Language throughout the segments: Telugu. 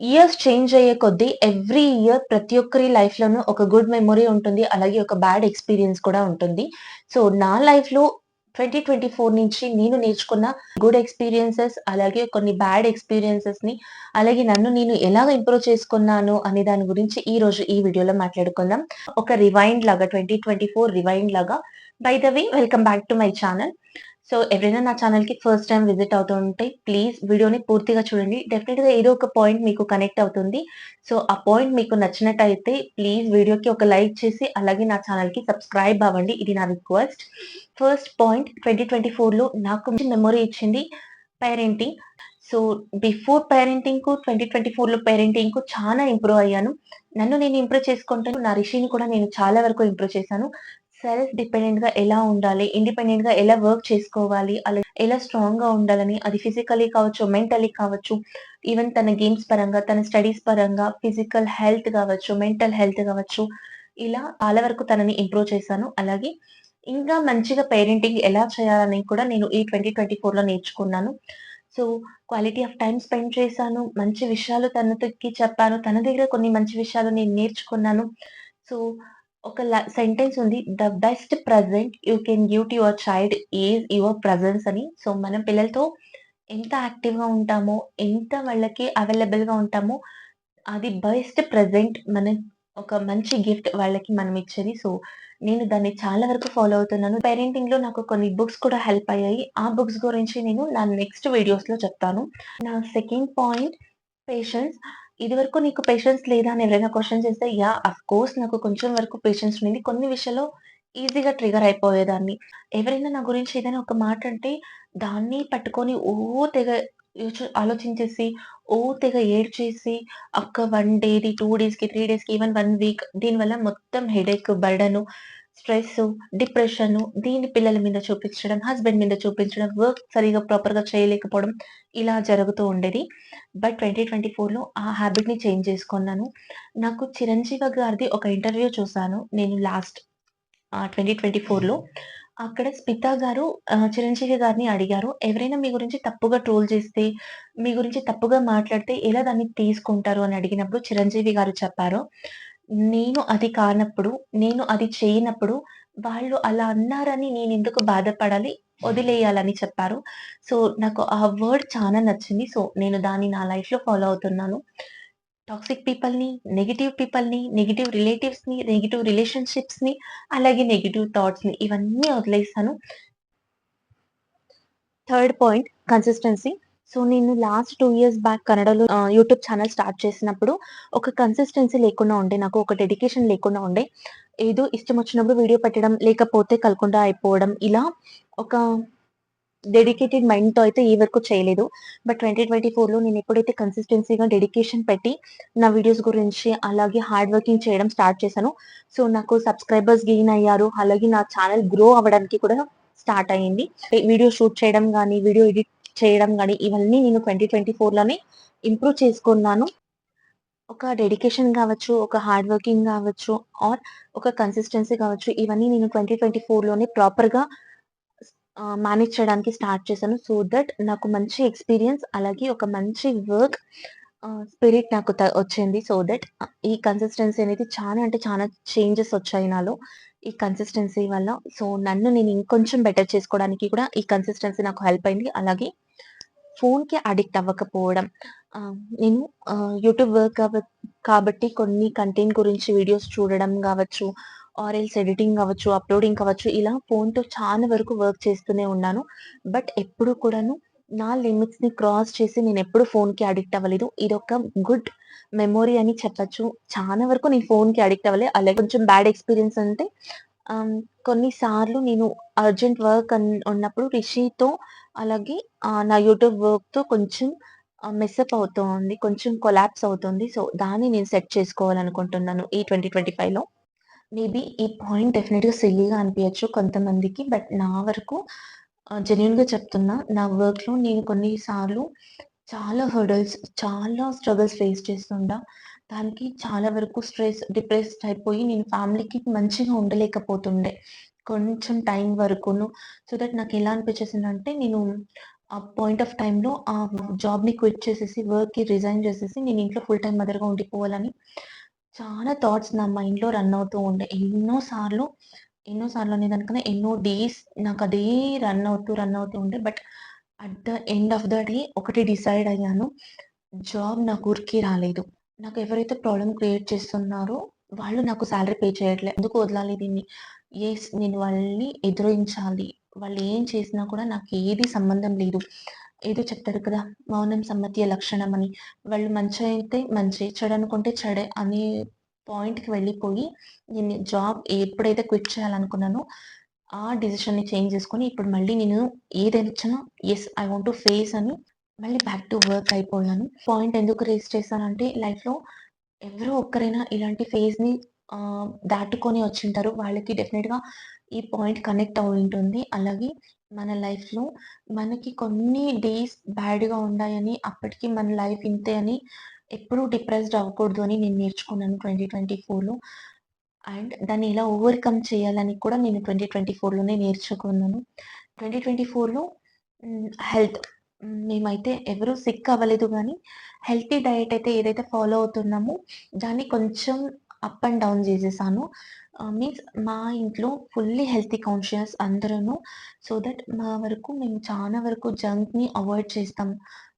ఇయర్స్ చేంజ్ అయ్యే కొద్దీ ఎవ్రీ ఇయర్ ప్రతి ఒక్కరి లైఫ్‌లోనూ ఒక గుడ్ మెమొరీ ఉంటుంది. అలాగే ఒక బ్యాడ్ ఎక్స్‌పీరియన్స్ కూడా ఉంటుంది. సో, నా లైఫ్‌లో 2024 నుంచి నేను నేర్చుకున్న గుడ్ ఎక్స్‌పీరియన్సెస్ అలాగే కొన్ని బ్యాడ్ ఎక్స్‌పీరియన్సెస్‌ని అలాగే నన్ను నేను ఎలా ఇంప్రూవ్ చేసుకున్నాను అనే దాని గురించి ఈరోజు ఈ వీడియోలో మాట్లాడుకుందాం. ఒక రివైండ్ లాగా 2024 రివైండ్ లాగా. By the way welcome back to my channel. So, ఎవరైనా నా ఛానల్‌కి ఫస్ట్ టైం విజిట్ అవుతూ ఉంటే ప్లీజ్ వీడియోని పూర్తిగా చూడండి. డెఫినెట్గా ఏదో ఒక పాయింట్ మీకు కనెక్ట్ అవుతుంది. సో, ఆ పాయింట్ మీకు నచ్చినట్టయితే ప్లీజ్ వీడియోకి ఒక లైక్ చేసి అలాగే నా ఛానల్‌కి సబ్స్క్రైబ్ అవ్వండి. ఇది నా రిక్వెస్ట్. ఫస్ట్ పాయింట్ 2024లో నాకు మెమొరీ ఇచ్చింది పేరెంటింగ్. సో, బిఫోర్ పేరెంటింగ్‌కు 2024లో పేరెంటింగ్‌కు చాలా ఇంప్రూవ్ అయ్యాను. నన్ను నేను ఇంప్రూవ్ చేసుకుంటాను నా రిషిని కూడా నేను చాలా వరకు ఇంప్రూవ్ చేశాను. సెల్ఫ్ డిపెండెంట్‌గా ఎలా ఉండాలి, ఇండిపెండెంట్గా ఎలా వర్క్ చేసుకోవాలి, అలా ఎలా స్ట్రాంగ్‌గా ఉండాలని అది ఫిజికల్లీ కావచ్చు, మెంటల్లీ కావచ్చు, ఈవెన్ తన గేమ్స్ పరంగా, తన స్టడీస్ పరంగా, ఫిజికల్ హెల్త్ కావచ్చు, మెంటల్ హెల్త్ కావచ్చు, ఇలా చాలా వరకు తనని ఇంప్రూవ్ చేశాను. అలాగే ఇంకా మంచిగా పేరెంటింగ్ ఎలా చేయాలని కూడా నేను ఈ 2024లో నేర్చుకున్నాను. So, quality of time spend చేశాను. మంచి విషయాలు తనకి చెప్పాను. తన దగ్గర కొన్ని మంచి విషయాలు నేను నేర్చుకున్నాను. సో, ఒక ల సెంటెన్స్ ఉంది. The best present you can give to your child is your presence అని. సో, మనం పిల్లలతో ఎంత యాక్టివ్‌గా ఉంటామో, ఎంత వాళ్ళకి అవైలబుల్‌గా ఉంటామో, అది బెస్ట్ ప్రెజెంట్ మన ఒక మంచి గిఫ్ట్ వాళ్ళకి మనం ఇచ్చేది. సో, నేను దాన్ని చాలా వరకు ఫాలో అవుతున్నాను. పేరెంటింగ్‌లో నాకు కొన్ని బుక్స్ కూడా హెల్ప్ అయ్యాయి. ఆ బుక్స్ గురించి నేను నా నెక్స్ట్ వీడియోస్‌లో చెప్తాను. నా సెకండ్ పాయింట్ పేషెన్స్. ఇదివరకు నీకు పేషెన్స్ లేదా అని ఎవరైనా క్వశ్చన్ చేస్తే యా అఫ్ కోర్స్ నాకు కొంచెం వరకు పేషెన్స్ ఉండింది. కొన్ని విషయాల్లో ఈజీగా ట్రిగర్ అయిపోయేదాన్ని. ఎవరైనా నా గురించి ఏదైనా ఒక మాట అంటే దాన్ని పట్టుకొని ఓ తెగ ఆలోచించేసి, ఓ తెగ ఏడ్చేసి అక్క వన్ డేది, టూ డేస్‌కి, త్రీ డేస్‌కి, ఈవెన్ వన్ వీక్ దీనివల్ల మొత్తం హెడేక్, బర్డెను, స్ట్రెస్సు, డిప్రెషన్ దీన్ని పిల్లల మీద చూపించడం, హస్బెండ్ మీద చూపించడం, వర్క్ సరిగ్గా ప్రాపర్‌గా చేయలేకపోవడం ఇలా జరుగుతూ ఉండేది. బట్ 2024లో ఆ హ్యాబిట్ని చేంజ్ చేసుకున్నాను. నాకు చిరంజీవి గారిది ఒక ఇంటర్వ్యూ చూశాను నేను లాస్ట్ ట్వంటీ ట్వంటీ ఫోర్లో అక్కడ స్మిత గారు చిరంజీవి గారిని అడిగారు. ఎవరైనా మీ గురించి తప్పుగా ట్రోల్ చేస్తే, మీ గురించి తప్పుగా మాట్లాడితే ఎలా దాన్ని తీసుకుంటారు అని అడిగినప్పుడు చిరంజీవి గారు చెప్పారు. నేను అది కానప్పుడు, నేను అది చేయనప్పుడు వాళ్ళు అలా అన్నారని నేనెందుకు బాధపడాలి, వదిలేయాలని చెప్పారు. సో, నాకు ఆ వర్డ్ చాలా నచ్చింది. సో, నేను దాన్ని నా లైఫ్‌లో ఫాలో అవుతున్నాను. టాక్సిక్ పీపుల్‌ని, నెగెటివ్ పీపుల్‌ని, నెగెటివ్ రిలేటివ్స్‌ని, నెగెటివ్ రిలేషన్‌షిప్స్‌ని అలాగే నెగెటివ్ థాట్స్‌ని ఇవన్నీ వదిలేసాను. Third point consistency. సో, నేను లాస్ట్ టూ ఇయర్స్ బ్యాక్ కన్నడలో యూట్యూబ్ ఛానల్ స్టార్ట్ చేసినప్పుడు ఒక కన్సిస్టెన్సీ లేకుండా ఉండే. నాకు ఒక డెడికేషన్ లేకుండా ఉండే. ఏదో ఇష్టం వచ్చినప్పుడు వీడియో పెట్టడం, లేకపోతే కలకుండా అయిపోవడం ఇలా ఒక డెడికేటెడ్ మైండ్‌తో అయితే ఈ వరకు చేయలేదు. బట్ 2024లో నేను ఎప్పుడైతే కన్సిస్టెన్సీగా డెడికేషన్ పెట్టి నా వీడియోస్ గురించి అలాగే హార్డ్ వర్కింగ్ చేయడం స్టార్ట్ చేశాను సో, నాకు సబ్స్క్రైబర్స్ గెయిన్ అయ్యారు. అలాగే నా ఛానల్ గ్రో అవ్వడానికి కూడా స్టార్ట్ అయింది. వీడియో షూట్ చేయడం కానీ వీడియో ఎడిట్ చేయడం కానీ ఇవన్నీ నేను 2024లోనే ఇంప్రూవ్ చేసుకున్నాను. ఒక డెడికేషన్ కావచ్చు ఒక హార్డ్ వర్కింగ్ కావచ్చు ఆర్ ఒక కన్సిస్టెన్సీ కావచ్చు, ఇవన్నీ నేను 2024లోనే ప్రాపర్‌గా మేనేజ్ చేయడానికి స్టార్ట్ చేశాను. సో దట్ నాకు మంచి ఎక్స్‌పీరియన్స్ అలాగే ఒక మంచి వర్క్ స్పిరిట్ నాకు త వచ్చింది. సో దట్ ఈ కన్సిస్టెన్సీ అనేది చాలా అంటే చాలా చేంజెస్ వచ్చాయి నాలో. ఈ కన్సిస్టెన్సీ వల్ల. సో, నన్ను నేను ఇంకొంచెం బెటర్ చేసుకోవడానికి కూడా ఈ కన్సిస్టెన్సీ నాకు హెల్ప్ అయింది. అలాగే ఫోన్‌కి అడిక్ట్ అవ్వకపోవడం. నేను యూట్యూబ్ వర్క్ కాబట్టి కొన్ని కంటెంట్ గురించి వీడియోస్ చూడడం కావచ్చు ఆర్ ఎల్స్ ఎడిటింగ్ కావచ్చు అప్‌లోడింగ్ కావచ్చు, ఇలా ఫోన్‌తో చాలా వరకు వర్క్ చేస్తూనే ఉన్నాను. బట్ ఎప్పుడు కూడాను నా లిమిట్స్‌ని క్రాస్ చేసి నేను ఎప్పుడూ ఫోన్‌కి అడిక్ట్ అవ్వలేదు. ఇదొక గుడ్ మెమొరీ అని చెప్పచ్చు చాలా వరకు నేను ఫోన్‌కి అడిక్ట్ అవ్వలేదు అలాగే కొంచెం బ్యాడ్ ఎక్స్‌పీరియన్స్ అంటే కొన్నిసార్లు నేను అర్జెంట్ వర్క్ అన్ ఉన్నప్పుడు రిషితో అలాగే నా యూట్యూబ్ వర్క్‌తో కొంచెం మెస్అప్ అవుతుంది అవుతోంది. కొంచెం కొలాప్స్ అవుతుంది. సో, దాన్ని నేను సెట్ చేసుకోవాలనుకుంటున్నాను ఈ 2025లో. మేబీ ఈ పాయింట్ డెఫినిట్‌గా సిల్లీగా అనిపించచ్చు కొంతమందికి. బట్ నా వరకు జెన్యున్గా చెప్తున్నా. నా వర్క్‌లో నేను కొన్నిసార్లు చాలా హర్డల్స్, చాలా స్ట్రగుల్స్ ఫేస్ చేస్తుండా. దానికి చాలా వరకు స్ట్రెస్, డిప్రెస్డ్ అయిపోయి నేను ఫ్యామిలీకి మంచిగా ఉండలేకపోతుండే. కొంచెం టైం వరకును. సో దట్ నాకు ఎలా అనిపించేసింది అనిపించేసిందంటే నేను ఆ పాయింట్ ఆఫ్ టైంలో ఆ జాబ్‌ని క్విట్ చేసేసి, వర్క్‌కి రిజైన్ చేసేసి, నేను ఇంట్లో ఫుల్ టైం మదర్‌గా ఉండిపోవాలని చాలా థాట్స్ నా మైండ్‌లో రన్ అవుతూ ఉండే. ఎన్నోసార్లు ఎన్నో సార్లు అనేదానికన్నా ఎన్నో డేస్ నాకు అదే రన్ అవుతూ, రన్ అవుతూ ఉండే. But at the end of the day ఒకటి డిసైడ్ అయ్యాను. జాబ్ నాకు ఊరికి రాలేదు. నాకు ఎవరైతే ప్రాబ్లమ్ క్రియేట్ చేస్తున్నారో వాళ్ళు నాకు సాలరీ పే చేయట్లేదు ఎందుకు వదలాలి దీన్ని? ఎస్ నేను వాళ్ళని ఎదురించాలి వాళ్ళు ఏం చేసినా కూడా నాకు ఏది సంబంధం లేదు. ఏదో చెప్తారు కదా! మౌనం సమ్మతియ లక్షణం అని. వాళ్ళు మంచయితే మంచే, చెడనుకుంటే చెడే అనే పాయింట్‌కి వెళ్ళిపోయి, నేను జాబ్ ఎప్పుడైతే క్విట్ చేయాలనుకున్నానో, ఆ డిసిషన్ని చేంజ్ చేసుకొని, ఇప్పుడు మళ్ళీ నేను ఏదైనా ఇచ్చినా yes I want to face అని మళ్ళీ బ్యాక్ టు వర్క్ అయిపోయాను. పాయింట్ ఎందుకు రేస్ చేశానంటే లైఫ్‌లో ఎవరో ఒక్కరైనా ఇలాంటి ఫేజ్‌ని దాటుకొని వచ్చింటారు వాళ్ళకి డెఫినెట్గా ఈ పాయింట్ కనెక్ట్ అవ్వుంటుంది. అలాగే మన లైఫ్‌లో మనకి కొన్ని డేస్ బ్యాడ్‌గా ఉన్నాయని, అప్పటికి మన లైఫ్ ఇంతే అని ఎప్పుడూ డిప్రెస్డ్ అవ్వకూడదు అని నేను నేర్చుకున్నాను 2024లో. అండ్ దాన్ని ఎలా ఓవర్‌కమ్ చేయాలని కూడా నేను 2024లోనే నేర్చుకున్నాను. ట్వంటీ ట్వంటీ ఫోర్లో హెల్త్ మేమైతే ఎవరూ సిక్ అవ్వలేదు కానీ హెల్తీ డయట్ అయితే ఏదైతే ఫాలో అవుతున్నామో, దాన్ని కొంచెం అప్ అండ్ డౌన్ చేసేసాను. మీన్స్ మా ఇంట్లో ఫుల్లీ హెల్తీ కాన్షియస్ అందరూ సో దట్ మా వరకు మేము చాలా వరకు జంక్‌ని అవాయిడ్ చేస్తాం.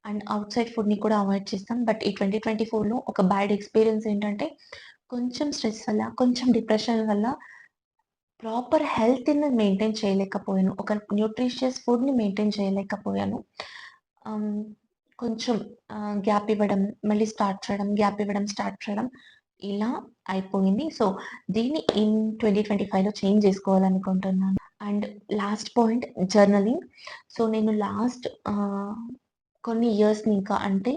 అండ్ ఔట్‌సైడ్ ఫుడ్‌ని కూడా అవాయిడ్ చేస్తాం. బట్ ఈ 2024లో ఒక బ్యాడ్ ఎక్స్‌పీరియన్స్ ఏంటంటే, కొంచెం స్ట్రెస్ వల్ల, కొంచెం డిప్రెషన్ వల్ల ప్రాపర్ హెల్త్‌ని మెయింటైన్ చేయలేకపోయాను. ఒక న్యూట్రిషియస్ ఫుడ్‌ని మెయింటైన్ చేయలేకపోయాను. కొంచెం గ్యాప్ ఇవ్వడం, మళ్ళీ స్టార్ట్ చేయడం, గ్యాప్ ఇవ్వడం, స్టార్ట్ చేయడం ఇలా అయిపోయింది. సో, దీన్ని ఇన్ 2025లో చేంజ్ చేసుకోవాలనుకుంటున్నాను. And last point journaling. So, నేను లాస్ట్ కొన్ని ఇయర్స్‌ని ఇంకా అంటే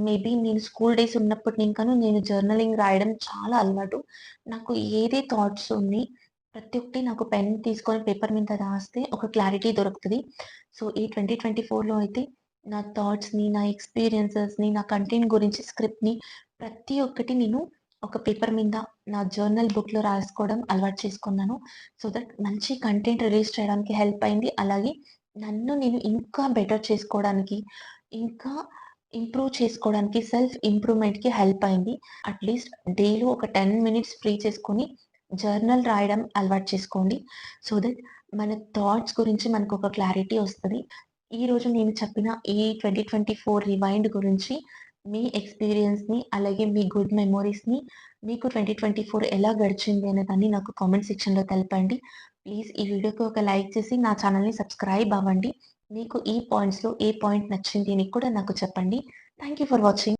మేబీ నేను స్కూల్ డేస్ ఉన్నప్పటి ఇంకాను నేను జర్నలింగ్ రాయడం చాలా అలవాటు. నాకు ఏది థాట్స్ ఉంది ప్రతి ఒక్కటి నాకు పెన్ తీసుకొని పేపర్ మీద రాస్తే ఒక క్లారిటీ దొరుకుతుంది సో, ఈ 2024లో అయితే నా థాట్స్‌ని, నా ఎక్స్‌పీరియన్సెస్‌ని, నా కంటెంట్ గురించి స్క్రిప్ట్‌ని ప్రతి ఒక్కటి నేను ఒక పేపర్ మీద నా జర్నల్ బుక్‌లో రాసుకోవడం అలవాటు చేసుకున్నాను. సో దట్ మంచి కంటెంట్ రిలీజ్ చేయడానికి హెల్ప్ అయింది. అలాగే నన్ను నేను ఇంకా బెటర్ చేసుకోవడానికి, ఇంకా ఇంప్రూవ్ చేసుకోవడానికి, సెల్ఫ్ ఇంప్రూవ్‌మెంట్‌కి హెల్ప్ అయింది. అట్‌లీస్ట్ డైలీ ఒక 10 మినిట్స్ ఫ్రీ చేసుకొని జర్నల్ రాయడం అలవాటు చేసుకోండి. సో దట్ మన థాట్స్ గురించి మనకు ఒక క్లారిటీ వస్తుంది ఈరోజు నేను చెప్పిన ఈ 2024 రివైండ్ గురించి మీ ఎక్స్‌పీరియన్స్‌ని, అలాగే మీ గుడ్ మెమోరీస్‌ని మీకు 2024 ఎలా గడిచింది అనే దాన్ని నాకు కామెంట్ సెక్షన్‌లో తెలపండి. ప్లీజ్ ఈ వీడియోకి ఒక లైక్ చేసి నా ఛానల్ని సబ్స్క్రైబ్ అవ్వండి. మీకు ఈ పాయింట్స్‌లో ఏ పాయింట్ నచ్చింది అని కూడా నాకు చెప్పండి. Thank you for watching.